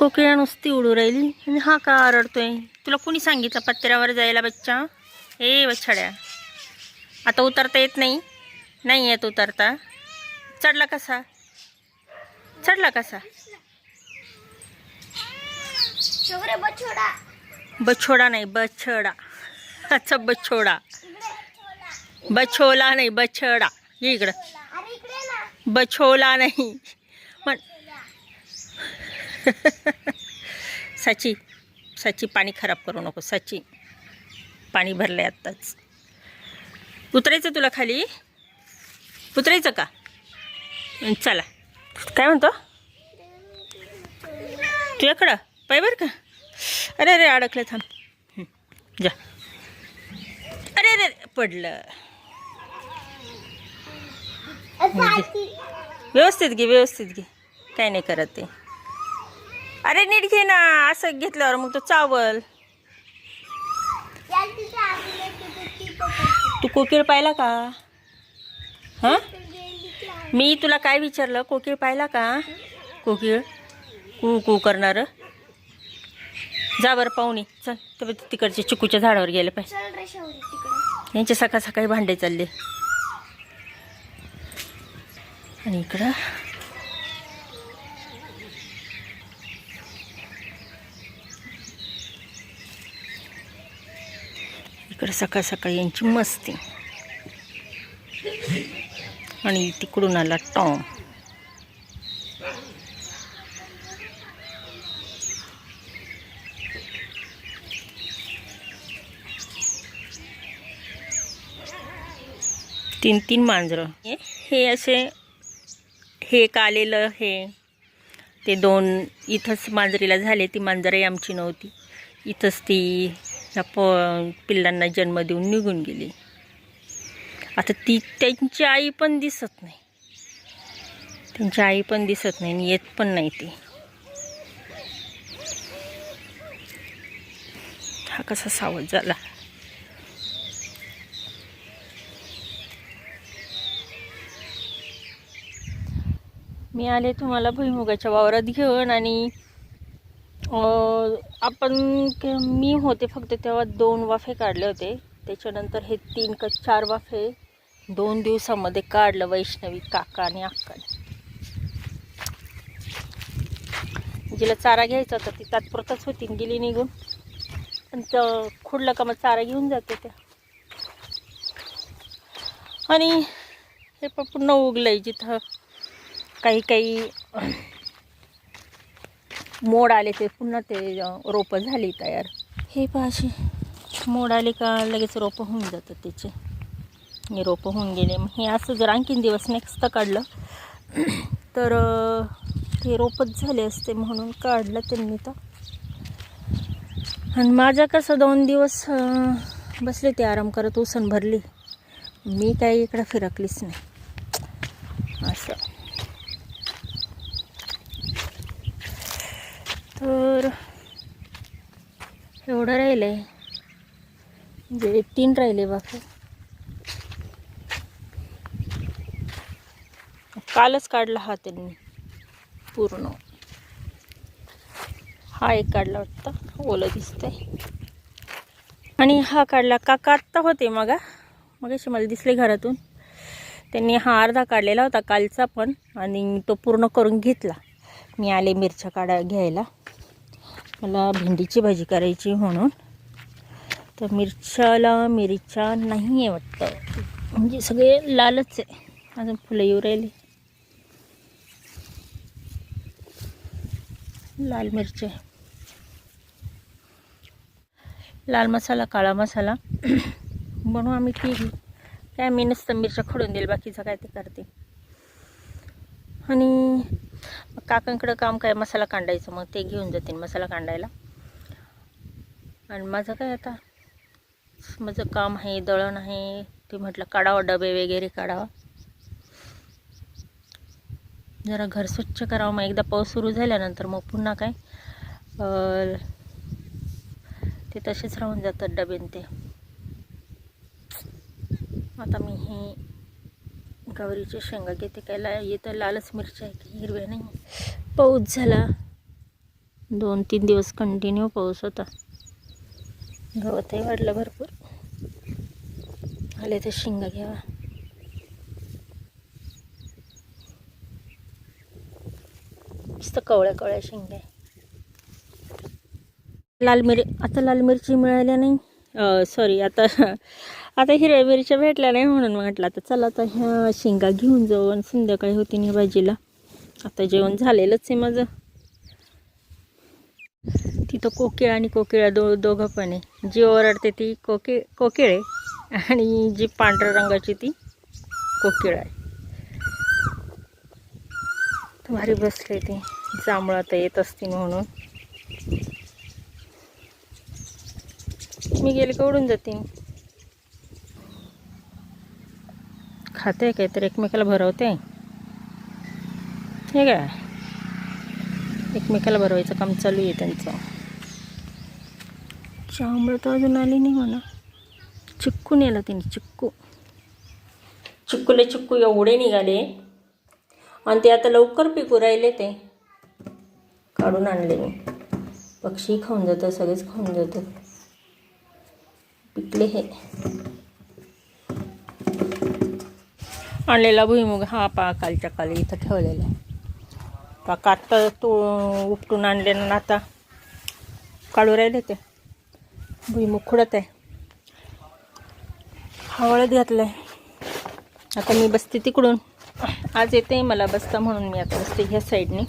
कोकिळा नुसती उडू राहिली. आणि हा का आरडतोय? तुला कोणी सांगितलं पत्र्यावर जायला बच्चा? ए बच्छड्या आता उतरता येत नाही. नाही येत उतरता. चढला कसा? चढला कसा? बछोडा. बछोडा नाही बछडा. अच्छा बछोडा. बछोला नाही बछडा. ये इकडं. बछोला नाही. सची सची पाणी खराब करू नको सची. पाणी भरलंय आत्ताच. उतरायचं तुला खाली? उतरायचं का? चला. काय म्हणतो? तुझ्याकडं? पाय बरं का? अरे अरे अडकलं थांब. जा. अरे अरे अरे, पडलं. व्यवस्थित घे व्यवस्थित घे. काय नाही करत ते. अरे नीट घे ना. असं घेतल्यावर मग तो चावल. तू कोकिळ पाहिला का? हां? मी तुला काय विचारलं? कोकिळ पाहिला का? कोकिळ? कू कू करणार. जा बरं पाहुणे. चल तर तिकडचे चिकूच्या झाडावर गेले पाहिजे. यांचे सकाळ सकाळी भांडे चालले. आणि इकडं तर सकाळ सकाळी यांची मस्ती. आणि तिकडून आला टॉम. तीन तीन मांजरं. हे- हे असे हे एक आलेलं हे. ते दोन इथंच मांजरीला झाले ती मांजरही आमची नव्हती. इथंच ती ह्या प पिल्लांना जन्म देऊन निघून गेली. आता ती त्यांची आई पण दिसत नाही. त्यांची आई पण दिसत नाही आणि येत पण नाही ती. हा कसा सावध झाला. मी आले तुम्हाला भुईमुगाच्या वावरात घेऊन आणि आपण मी होते फक्त तेव्हा दोन वाफे काढले होते. त्याच्यानंतर हे तीन का चार वाफे दोन दिवसामध्ये काढलं वैष्णवी काका आणि अक्काने जिला चारा घ्यायचा होता ती तात्पुरताच होती गेली निघून. पण त- खुडलं का मग चारा घेऊन जाते त्या. आणि हे पण पुन्हा उगलंय जिथं काही काही मोड आले ते पुन्हा ते रोपं झाली तयार. हे पहा अशी मोड आले का लगेच रोपं होऊन जातात त्याचे. हे रोपं होऊन गेले. मग हे असं जर आणखीन दिवस नेक्स्ट काढलं तर ते रोपच झाले असते म्हणून काढलं त्यांनी तर. आणि माझा कसं दोन दिवस बसले ते आराम करत उसन भरली. मी काही इकडं फिरकलीच नाही. असं तर एवढं राहिलं आहे म्हणजे तीन राहिले बाकी. कालच काढला हा त्यांनी. पूर्ण. हा एक काढला वाटतं. ओलं दिसतंय. आणि हा काढला काका आत्ता होते मग मग मला दिसले घरातून. त्यांनी हा अर्धा काढलेला होता कालचा पण. आणि तो पूर्ण करून घेतला. मी आले मिरच्या काढा घ्यायला. मला भेंडीची भाजी करायची म्हणून. तर मिरच्याला मिरच्या नाही आहे वाटतं. म्हणजे सगळे लालच आहे. अजून फुलं येऊ राहिली. लाल मिरच्या लाल मसाला काळा मसाला. बनवू आम्ही ती काय मी नुसतं मिरच्या खडून देईल बाकीचं काय ते करते आणि मग काकांकडं काम काय? मसाला कांडायचं. मग ते घेऊन जातील मसाला कांडायला. आणि माझं काय आता? माझं काम आहे दळण आहे. ते म्हटलं काढावं डबे वगैरे काढावा. जरा घर स्वच्छ करावं. मग एकदा पाऊस सुरू झाल्यानंतर मग पुन्हा काय? ते तसेच राहून जातात डबेन ते. आता मी हे गवरीच्या शेंगा घेते काय ला येतं लालच मिरच्या आहे की हिरव्या नाही. पाऊस झाला. दोन तीन दिवस कंटिन्यू पाऊस होता. गवतही वाढलं भरपूर. आले तर शेंगा घ्यावा. मस्त कवळ्या कवळ्या शेंगा लाल मिर आता लाल मिरची मिळाल्या नाही. सॉरी आता आता हिरव्या मिरच्या भेटल्या नाही म्हणून म्हटलं आता चला आता ह्या शेंगा घेऊन जाऊ आणि संध्याकाळी होती नाही भाजीला. आता जेवण झालेलंच आहे माझं. तिथं कोकिळ आणि कोकिळा दो दोघं पण आहे. जी ओरडते ती कोके कोकिळ आहे आणि जी पांढऱ्या रंगाची ती कोकिळ आहे. तर भारी बसले ते. जांभळं आता येत असतील म्हणून. मी गेले का उडून जाते? खाते काय तर एकमेकाला भरवते. हे काय? एकमेकाला भरवायचं काम चालू आहे त्यांचं. जांभळं तर अजून आली नाही म्हणा. चिक्कू नेला तिने चिक्कू. चिक्कूले चिक्कू एवढे निघाले. आणि ते आता लवकर पिकू राहिले ते. काढून आणले मी. पक्षी खाऊन जातं सगळेच खाऊन जातं पिकले हे. आणलेला भुईमुग हा पा कालच्या काली इथं ठेवलेला आहे. पा आत्ता तो उपटून आणले ना आता काढू राहिले ते. भुईमुग खुडत आहे. हळद घातलं आहे आता मी बसते तिकडून. आज येते मला बसता म्हणून मी आता बसते ह्या साईडने.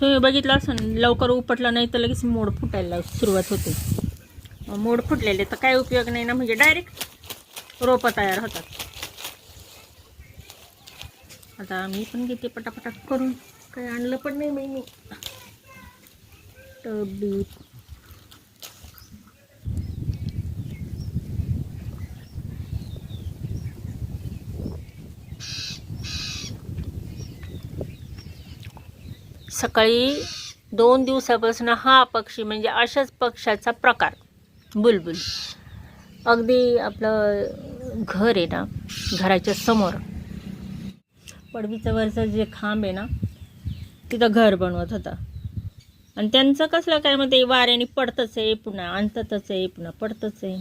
तुम्ही बघितलं असं लवकर उपटलं नाही तर लगेच मोड फुटायला सुरुवात होते. मोड फुटलेले तर काय उपयोग नाही ना म्हणजे डायरेक्ट रोपं तयार होतात. आता मी पण घेते पटापटा करून. काही आणलं पण नाही मी. टबी सकाळी दोन दिवसापासून हा पक्षी म्हणजे अशाच पक्षाचा प्रकार. बुलबुल. अगदी आपलं घर आहे ना घराच्या समोर. पडवीचं वरचं जे खांब आहे ना तिथं घर बनवत होता. आणि त्यांचं कसलं काय मग ते वाऱ्याने पडतंच आहे पुन्हा आणतातच आहे पुन्हा पडतंच आहे.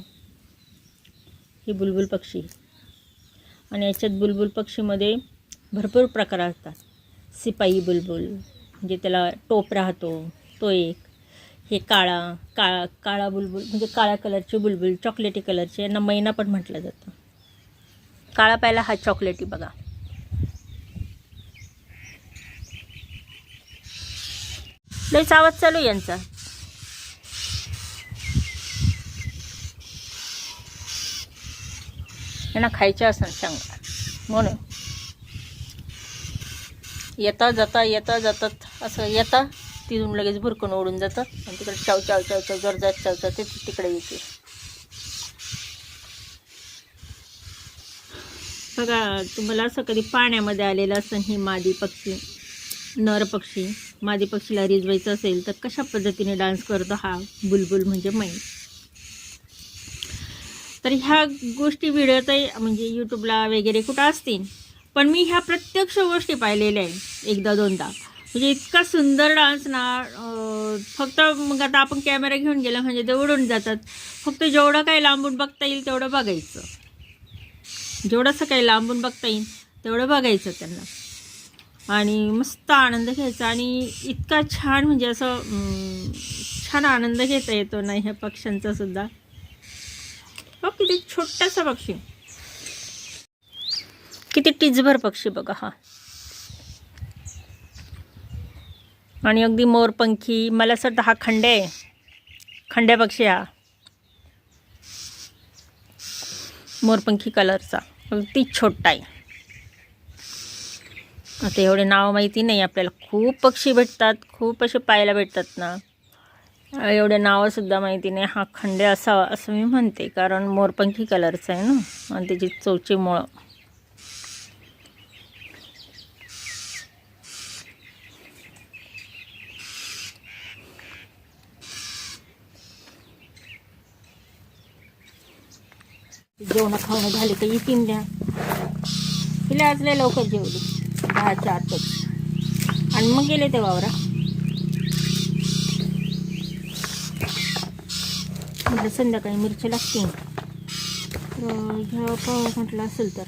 हे बुलबुल पक्षी. आणि याच्यात बुलबुल पक्षीमध्ये भरपूर प्रकार असतात. सिपाई बुलबुल म्हणजे त्याला टोप राहतो तो एक. हे काळा काळा काळा बुलबुल म्हणजे काळ्या कलरचे बुलबुल चॉकलेटी कलरचे यांना मैना पण म्हटलं जातं. काळा पायला हा चॉकलेटी बघा. लईच आवाज चालू आहे यांचा. यांना खायच्या असं सांगा. म्हणून. येता जाता येता जातात असं येता. तिथून लगेच भुरकून ओढून जातात. आणि तिकडे चाव चाव चाव चाव जोरदार चावतात ते तिकडे येते. बघा तुम्हाला असं कधी पाण्यामध्ये आलेलं असं ही मादी पक्षी नर पक्षी मादी पक्षीला रिजवायचं असेल तर कशा पद्धतीने डान्स करतो हा बुलबुल म्हणजे मैन तर ह्या गोष्टी व्हिडिओ म्हणजे यूट्यूबला वगैरे कुठं असतील पण मी ह्या प्रत्यक्ष गोष्टी पाहिलेल्या आहे एकदा दोनदा. म्हणजे इतका सुंदर डान्स ना फक्त मग आता आपण कॅमेरा घेऊन गेला म्हणजे ते उडून जातात. फक्त जेवढं काही लांबून बघता येईल तेवढं बघायचं. जेवढंसं काही लांबून बघता येईल तेवढं बघायचं त्यांना. आणि मस्त आनंद घ्यायचा आणि इतका छान म्हणजे असं छान आनंद घेता येतो ना ह्या पक्ष्यांचा सुद्धा. हो किती छोटासा पक्षी. किती टिचभर पक्षी बघा हा. आणि अगदी मोरपंखी मला असं वाटतं हा खंडे आहे. खंड्या पक्षी हा. मोरपंखी कलरचा. अगदी छोटा आहे. आता एवढे नाव माहिती नाही. आपल्याला खूप पक्षी भेटतात. खूप असे पाहायला भेटतात ना. एवढे नावंसुद्धा माहिती नाही. हा खंडे असावा असं मी म्हणते. कारण मोरपंखी कलरचा आहे ना. आणि त्याची चौची मुळं. जेवण खावणं झाले तर येतील द्या. तिला आज लय लवकर जेवली. दहाच्या आतच. आणि मग गेले ते वावरा. म्हटलं संध्याकाळी मिरची लागते घ्या घ्यावं पाव म्हटलं असेल तर.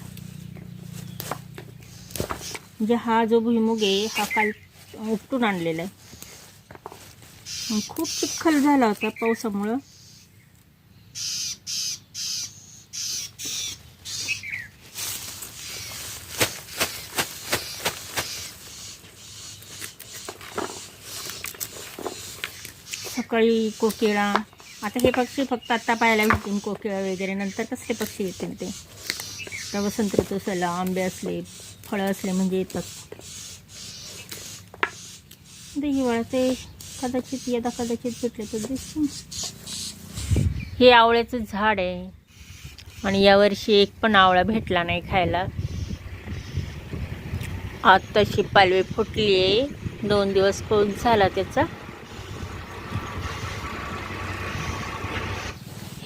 म्हणजे हा जो भुईमुग आहे हा काल उपटून आणलेला आहे. खूप चिखल झाला होता पावसामुळं. कळी कोकिळा. आता हे पक्षी फक्त आत्ता पाहायला भेटतील कोकिळा वगैरे. नंतर कसले पक्षी येतील ते. तर वसंत ऋतू असला आंबे असले फळं असले म्हणजे येतात. म्हणजे ते हिवाळ्याचे कदाचित यदा कदाचित भेटले तर दिसतील. हे आवळ्याचं झाड आहे. आणि यावर्षी एक पण आवळा भेटला नाही खायला. आत्ताशी पालवी फुटली आहे दोन दिवस पाऊस झाला त्याचा?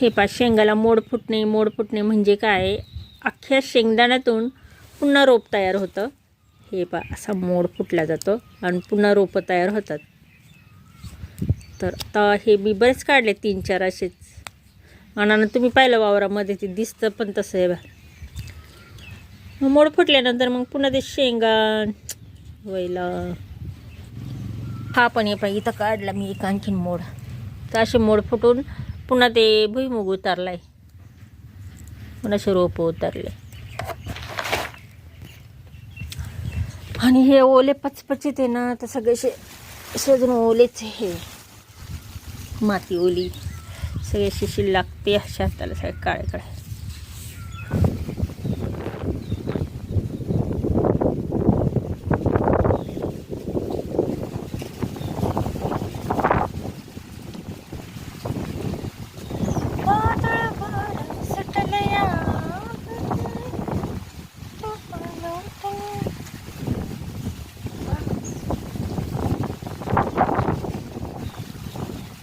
हे पा शेंगाला मोड फुटणे मोड फुटणे म्हणजे काय? अख्ख्या शेंगदाण्यातून पुन्हा रोप तयार होतं. हे पा असा मोड फुटला जातो आणि पुन्हा रोपं तयार होतात. तर आता हे मी बरेच काढले तीन चार असेच. अनानं तुम्ही पाहिलं वावरामध्ये ते दिसतं पण तसं आहे बा. मोड फुटल्यानंतर मग पुन्हा ते शेंगा वैला. हा पण हे पाहिजे इथं काढला मी एक आणखीन मोड. तर असे मोड फुटून पुन्हा ते भुईमुग उतारलाय. पुन्हा असे रोपं उतारले. आणि हे ओले पचपचित आहे ना तर सगळेशे सजून ओलेच हे. माती ओली. सगळे शिशील लागते अशा हाताला सगळे काळे काळे.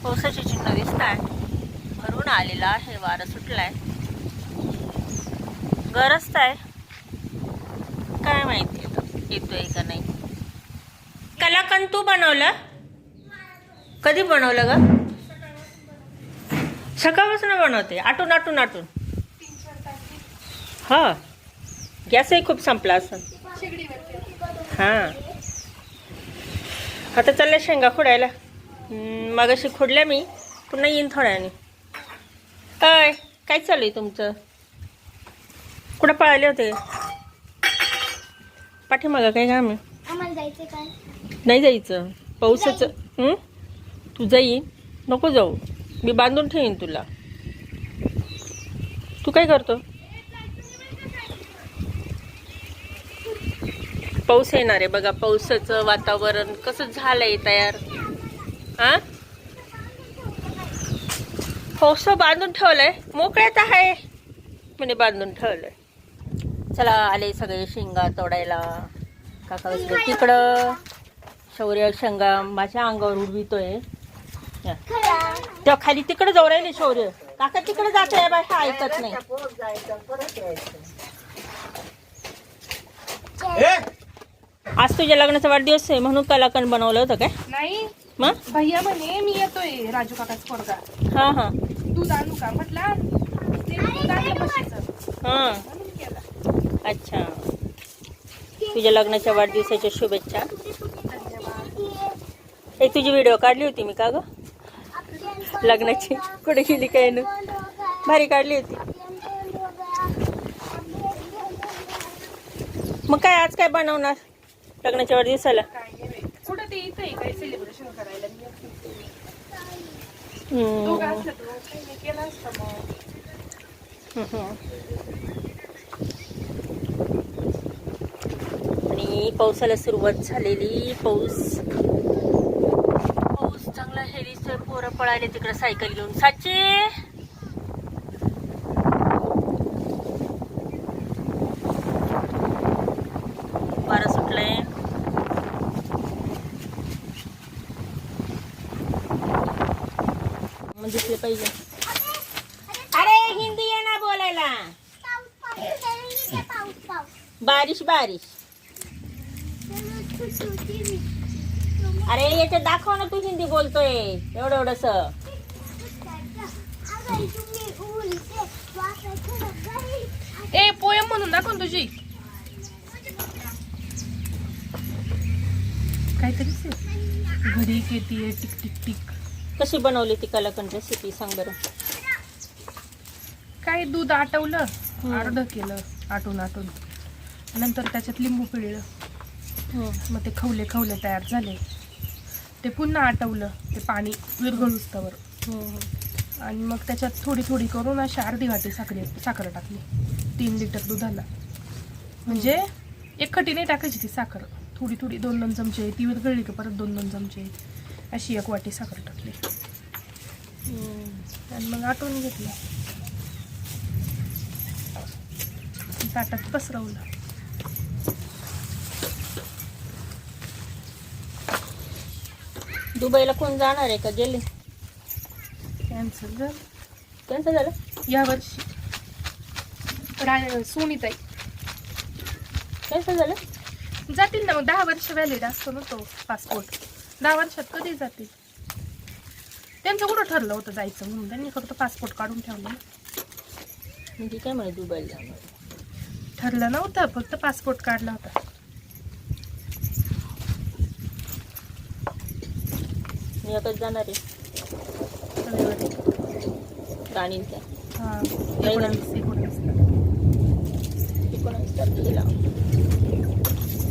पावसाचे चिन्ह दिसताय भरून आलेला आहे वारं सुटलाय. गरजत आहे काय माहिती येतोय का नाही? कलाकंद तू बनवलं? कधी बनवलं ग? सकाळपासून बनवते. आटून आटून आटून. हा. गॅसही खूप संपला असं हां. आता चालल्या शेंगा खोडायला. मग अशी खोडल्या मी पुन्हा येईन थोड्याने. काय काय चालू आहे तुमचं? कुठं पळाले होते? पाठीमागं काय काम आहे? आम्हाला जायचं काय? नाही जायचं. पावसाचं हं? तू जाईन. नको जाऊ. मी बांधून ठेवीन तुला. तू काय करतो? पाऊस येणार आहे बघा. पावसाचं वातावरण कसं झालंय तयार? हा? पाऊस बांधून ठेवलंय. मोकळ्यात आहे. म्हणे बांधून ठेवलंय. चला आले सगळे शेंगा तोडायला. काका तिकडं. शौर्य शेंगा माझ्या अंगावर उडवितोय. तेव्हा खाली तिकडे जाऊ राहिले शौर्य. काका तिकडे जात आहे बाय हा ऐकत नाही. आज तुझ्या लग्नाचा वाढदिवस आहे म्हणून कलाकंद बनवलं होतं काय? नाही. मग? भैया म्हणे मी येतोय राजू काकाच पोरगा. हां हां. दूध आणू का? म्हटलं ते दूध आणलं म्हशीचं. हां. म्हणून केला. अच्छा. तुझ्या लग्नाच्या वाढदिवसाच्या शुभेच्छा. एक तुझी व्हिडिओ काढली होती मी का ग? लग्नाची. कुठे गेली काय ना? भारी काढली होती. मग काय आज काय बनवणार लग्नाच्या वाढदिवसाला काय नाही बाई. कुठं ते इथे काय सेलिब्रेशन करायला मी एकटी. हम्म. दोघं असलं तर मग काही नाही केलं असतं मग आणि पावसाला सुरुवात झालेली पाऊस. पाऊस चांगला हेरीचं पोरं पळाले तिकडे सायकल घेऊन. साचे वारा सुटलंय दिसले पाहिजे. अरे हिंदी आहे ना बोलायला. पाऊस पाऊस पाऊस पाऊस बारिश बारिश. अरे याच्यात दाखव ना तू हिंदी बोलतोय. एवढं एवढस. ए पोयम म्हणून दाखव तुझी. काहीतरी घडी येते टिक टिक टिक. कशी बनवली ती कलाकंद रेसिपी सांग बरं. काय दूध आटवलं अर्ध केलं आटून आटून. नंतर त्याच्यात लिंबू पिळलं. मग ते खवले खवले तयार झाले. ते पुन्हा आटवलं ते पाणी विरघळुस्तवर. आणि मग त्याच्यात थोडी थोडी करून अशी अर्धी वाटी साखर साखर टाकली. तीन लिटर दुधाला. म्हणजे एक खटी नाही टाकायची ती साखर. थोडी थोडी दोन दोन चमचे ती विरघळली का परत दोन दोन चमचे अशी एक वाटी साखर टाकली. आणि मग आटवून घेतलं. ताटात पसरवलं. दुबईला कोण जाणार आहे का गेले? कॅन्सर झालं. कॅन्सल झालं? या वर्षी. रा सोनीताई. कॅन्सल झालं? जातील ना मग. दहा वर्ष व्हॅलिड असतो ना तो पासपोर्ट दहा वर्षात कधी जातील त्यांचं कुठं ठरलं होतं जायचं म्हणून? त्यांनी फक्त पासपोर्ट काढून ठेवलं. म्हणजे काय म्हणे दुबईला जाणार ठरलं नव्हतं फक्त पासपोर्ट काढला होता. मी आता जाणार आहे. हा एकोणावीस तारखेला.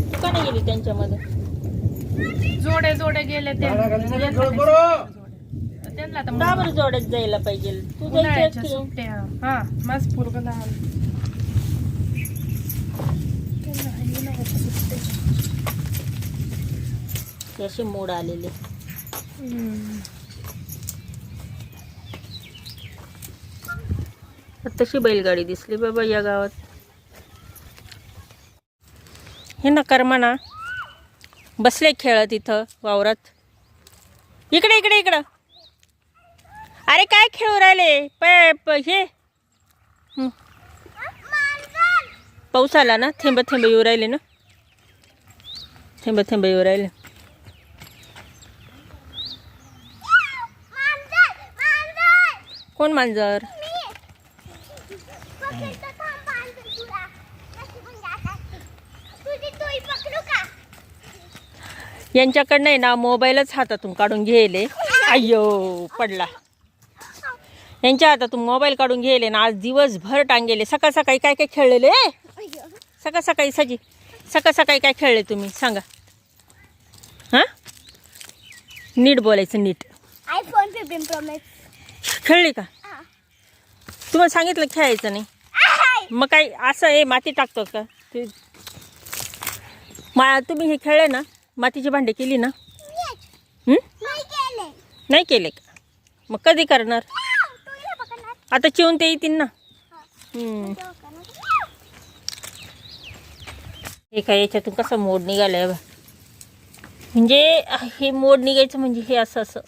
तू का नाही गेली त्यांच्यामध्ये? जोडे जोडे गेले ते. त्यांना का बरं जोड्यात जायला पाहिजे? तू जायचं उन्हाळ्याच्या एकटी. सुट्ट्या. हा माझ पोरग लहान. त्यांना आहे उन्हाळ्याच्या सुट्ट्या. हे असे मोड आलेले. हम्म. तशी बैलगाडी दिसली बाबा या गावात. हे ना कर्मा ना बसले खेळत इथं वावरात. इकडे इकडे इकडं. अरे काय खेळू राहिले? प प- हे. पाऊस आला ना? थेंब थेंब येऊ राहिले ना? थेंब थेंब येऊ राहिले. कोण मांजर पकडू का यांच्याकडनं आहे ना मोबाईलच हातातून काढून घ्यायले अय्यो पडला. यांच्या हातातून मोबाईल काढून घ्यायले ना आज दिवसभर टांगेले. सकाळ सकाळी काय काय खेळलेले? सकाळ सकाळी सजी. सकाळ सकाळी काय खेळले तुम्ही सांगा. हां? नीट बोलायचं नीट. आयफोन फिफ्टीन प्रो मॅक्स खेळली का? तुम्हाला सांगितलं खेळायचं नाही. मग काय असं आहे माती टाकतो का? ते मा तुम्ही हे खेळले ना मातीची भांडे केली ना? नाही केले. का? मग कधी करणार? आता चिवून ते येतील ना. हे. काय याच्यातून कसं मोड निघालाय बा म्हणजे हे मोड निघायचं म्हणजे हे असं असं.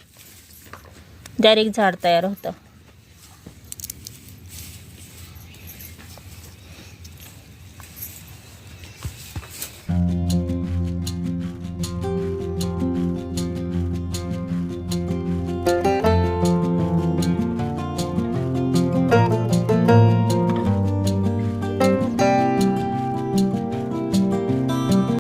डायरेक्ट झाड तयार होतं.